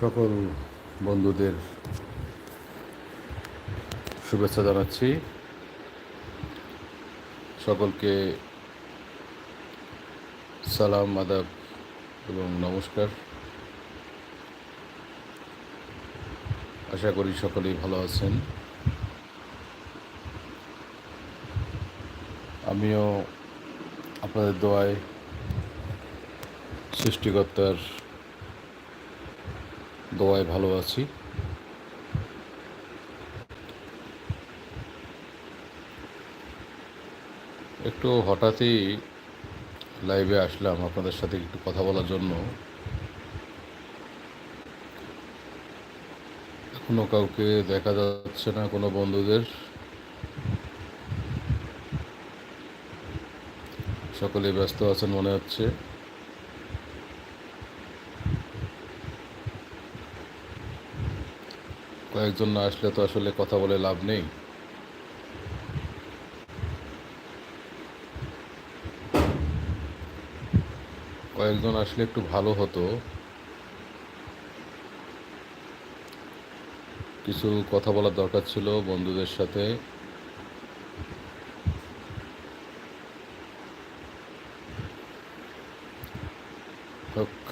সকল বন্ধুদের শুভেচ্ছা জানাচ্ছি। সকলকে সালাম, আদাব এবং নমস্কার। আশা করি সকলেই ভালো আছেন। আমিও আপনাদের দোয়ায় সৃষ্টিকর্তার দোয়ায় ভালো আছি। একটু হঠাৎই লাইভে আসলাম আপনাদের সাথে একটু কথা বলার জন্য। এখনও কাউকে দেখা যাচ্ছে না কোনো বন্ধুদের। সকলে ব্যস্ত আছেন মনে হচ্ছে। কয়েকজন না আসলে তো আসলে কথা বলে লাভ নেই। কয়েকজন আসলে একটু ভালো হতো। কিছু কথা বলার দরকার ছিল বন্ধুদের সাথে।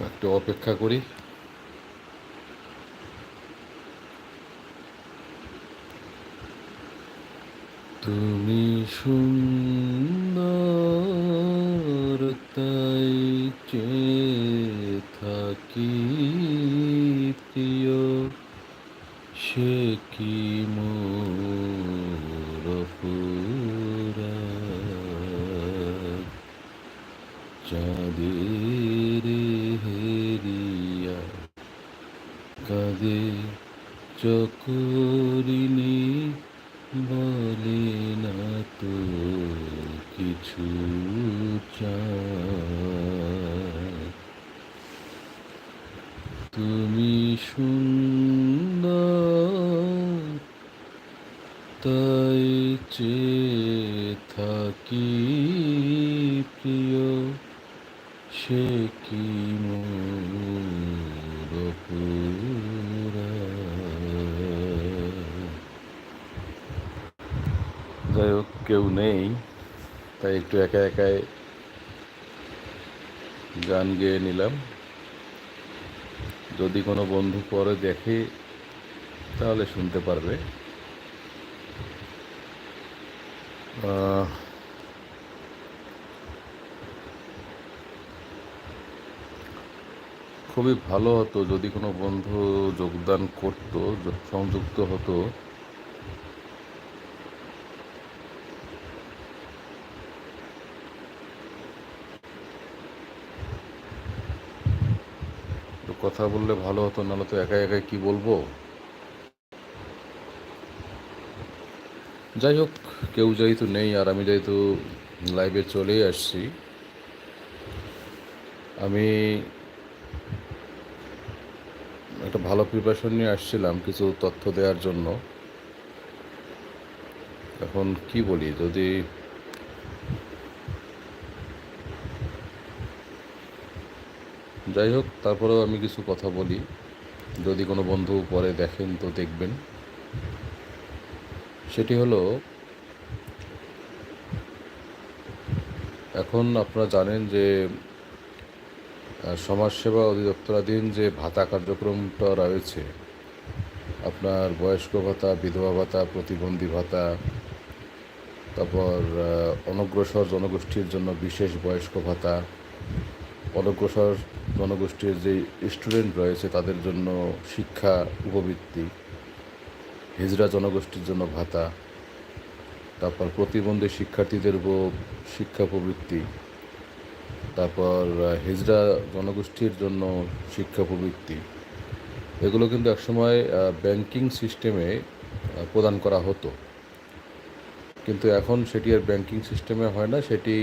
একটু অপেক্ষা করি। তুমি সুন্দর তাই চেয়ে থাকি প্রিয় সে কি মোর অপরাধ? চাঁদের হেরিয়া কাঁদে চকরিনি না তো কিছু তুমি সুন্দর তাই চে থাকি প্রিয়। সে কি যাই হোক কেউ নেই। তাই একটু একা একাই গান গেয়ে নিলাম। যদি কোনো বন্ধু পরে দেখে, তাহলে শুনতে পারবে। খুবই ভালো হতো যদি কোনো বন্ধু যোগদান করতো, সংযুক্ত হতো। কথা বললে ভালো হতো, নাহলে তো একা একাই কি বলব? যাই হোক, কেউ যেহেতু নেই আর আমি যেহেতু লাইভে চলেই আসছি, আমি একটা ভালো প্রিপারেশন নিয়ে আসছিলাম কিছু তথ্য দেওয়ার জন্য। এখন কি বলি, যদি যাই হোক, তারপরেও আমি কিছু কথা বলি। যদি কোনো বন্ধু পরে দেখেন তো দেখবেন। সেটি হলো, এখন আপনারা জানেন যে সমাজসেবা অধিদপ্তরাধীন যে ভাতা কার্যক্রমটা রয়েছে, আপনার বয়স্ক ভাতা, বিধবা ভাতা, প্রতিবন্ধী ভাতা, তারপর অনগ্রসর জনগোষ্ঠীর জন্য বিশেষ বয়স্ক ভাতা অনগ্রসর জনগোষ্ঠীর যে স্টুডেন্ট রয়েছে, তাদের জন্য শিক্ষা, উপবৃত্তি, হিজড়া জনগোষ্ঠীর জন্য ভাতা, তারপর প্রতিবন্ধী শিক্ষার্থীদের উপর শিক্ষা প্রবৃত্তি, তারপর হিজড়া জনগোষ্ঠীর জন্য শিক্ষা প্রবৃত্তি। এগুলো কিন্তু একসময় ব্যাংকিং সিস্টেমে প্রদান করা হতো। কিন্তু এখন সেটি আর ব্যাংকিং সিস্টেমে হয় না, সেটি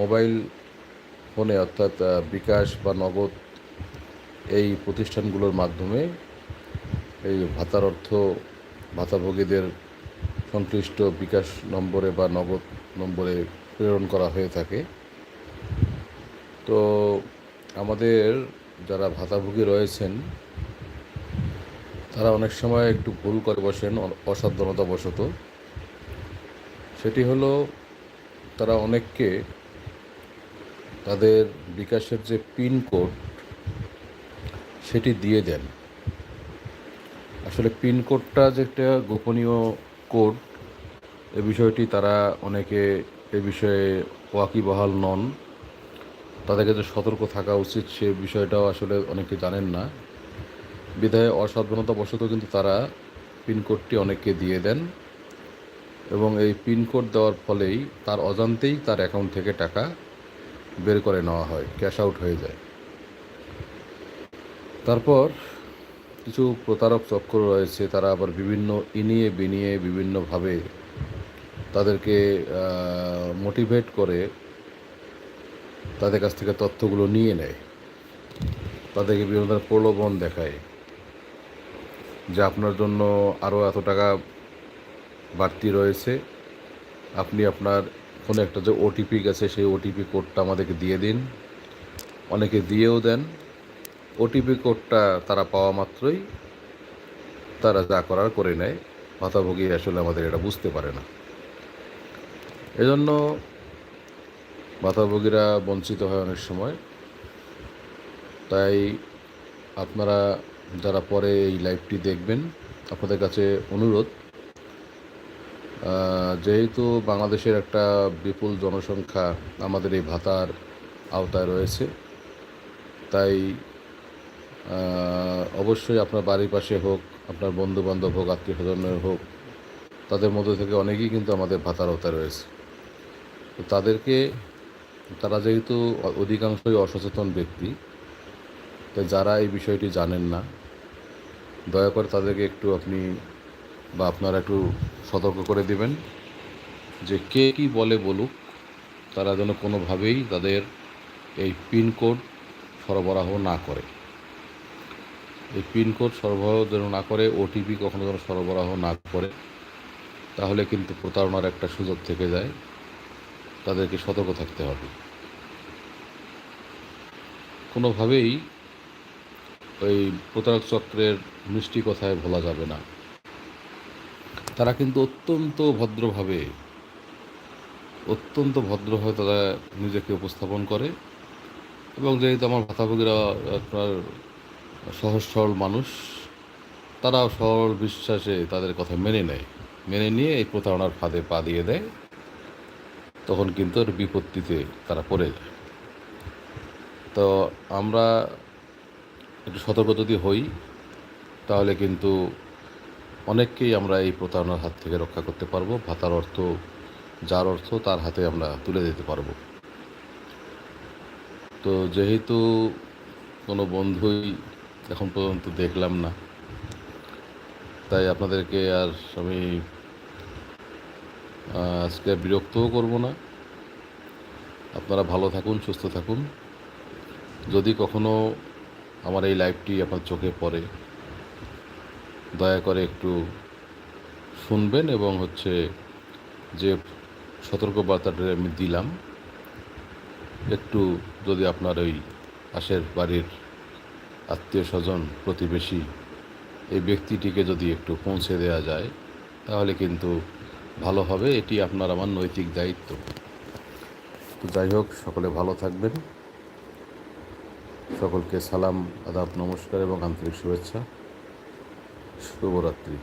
মোবাইল ফোনে অর্থাৎ বিকাশ বা নগদ এই প্রতিষ্ঠানগুলোর মাধ্যমে এই ভাতার অর্থ, ভাতাভোগীদের সংশ্লিষ্ট বিকাশ নম্বরে বা নগদ নম্বরে প্রেরণ করা হয়ে থাকে। তো আমাদের যারা ভাতাভোগী রয়েছেন, তারা অনেক সময় একটু ভুল করে বসেন, অ- অসাবধানতা বশত সেটি হলো, তারা অনেককে তাদের বিকাশের যে পিন কোড, সেটি দিয়ে দেন। আসলে পিন কোডটা যে একটা গোপনীয় কোড, এ বিষয়টি তারা অনেকে এ বিষয়ে ওয়াকিবহাল নন। তাদেরকে যে সতর্ক থাকা উচিত সে বিষয়টাও আসলে অনেকে জানেন না। বিধায় অসাবধানতা বশত কিন্তু তারা পিনকোডটি অনেককে দিয়ে দেন এবং এই পিনকোড দেওয়ার ফলেই তার অজান্তেই তার অ্যাকাউন্ট থেকে টাকা বের করে নেওয়া হয় ক্যাশ আউট হয়ে যায়। তারপর কিছু প্রতারক চক্র রয়েছে, তারা আবার বিভিন্ন ইনিয়ে বিনিয়ে বিভিন্নভাবে তাদেরকে মোটিভেট করে তাদের কাছ থেকে তথ্যগুলো নিয়ে নেয়। তাদেরকে বিভিন্ন ধরনের প্রলোভন দেখায়, যে আপনার জন্য আরও এত টাকা বাড়তি রয়েছে। আপনি আপনার কোনো একটা যে ওটিপি গেছে, সেই ওটিপি কোডটা আমাদেরকে দিয়ে দিন। অনেকে দিয়েও দেন। ওটিপি কোডটা তারা পাওয়া মাত্রই তারা যা করার করে নেয়। ভাতাভোগী আসলে আমাদের এটা বুঝতে পারে না। এজন্য ভাতাভোগীরা বঞ্চিত হয় অনেক সময়। তাই আপনারা যারা পরে এই লাইভটি দেখবেন, আপনাদের কাছে অনুরোধ যেহেতু বাংলাদেশের একটা বিপুল জনসংখ্যা আমাদের এই ভাতার আওতায় রয়েছে, তাই অবশ্যই আপনার বাড়ির পাশে হোক, আপনার বন্ধু বান্ধব হোক আত্মীয় স্বজনের হোক, তাদের মধ্যে থেকে অনেকেই কিন্তু আমাদের ভাতার আওতায় রয়েছে। তো তাদেরকে, তারা যেহেতু অধিকাংশই অসচেতন ব্যক্তি, তাই যারা এই বিষয়টি জানেন না, দয়া করে তাদেরকে একটু আপনি বা আপনারা একটু সতর্ক করে দিবেন যে কে কী বলে বলুক, তারা যেন কোনোভাবেই তাদের এই পিনকোড সরবরাহ না করে। এই পিনকোড সরবরাহ যেন না করে ওটিপি কখনো যেন সরবরাহ না করে, তাহলে কিন্তু প্রতারণার একটা সুযোগ থেকে যায়। তাদেরকে সতর্ক থাকতে হবে। কোনোভাবেই ওই প্রতারক চক্রের মিষ্টি কথায় ভোলা যাবে না। তারা কিন্তু অত্যন্ত ভদ্রভাবে অত্যন্ত ভদ্রভাবে তারা নিজেকে উপস্থাপন করে। এবং যেহেতু আমার ভাতাভোগীরা আপনার সহজ সরল মানুষ, তারাও সরল বিশ্বাসে তাদের কথা মেনে নেয়। মেনে নিয়ে এই প্রতারণার ফাঁদে পা দিয়ে দেয়। তখন কিন্তু এর বিপত্তিতে তারা পড়ে যায়। তো আমরা একটু সতর্ক যদি হই, তাহলে কিন্তু অনেককেই আমরা এই প্রতারণার হাত থেকে রক্ষা করতে পারব। ভাতার অর্থ, যার অর্থ তার হাতে আমরা তুলে দিতে পারব। তো যেহেতু কোনো বন্ধুই এখন পর্যন্ত দেখলাম না, তাই আপনাদেরকে আর আমি আজকে বিরক্তও করব না। আপনারা ভালো থাকুন, সুস্থ থাকুন। যদি কখনো আমার এই লাইভটি আপনার চোখে পড়ে দয়া করে একটু শুনবেন এবং হচ্ছে যে সতর্কবার্তাটা আমি দিলাম, একটু যদি আপনার ওই পাশের বাড়ির আত্মীয় স্বজন, প্রতিবেশী এই ব্যক্তিটিকে যদি একটু পৌঁছে দেওয়া যায়, তাহলে কিন্তু ভালো হবে। এটি আপনার আমার নৈতিক দায়িত্ব। তো যাই হোক, সকলে ভালো থাকবেন। সকলকে সালাম, আদাব, নমস্কার এবং আন্তরিক শুভেচ্ছা। শুভরাত্রি।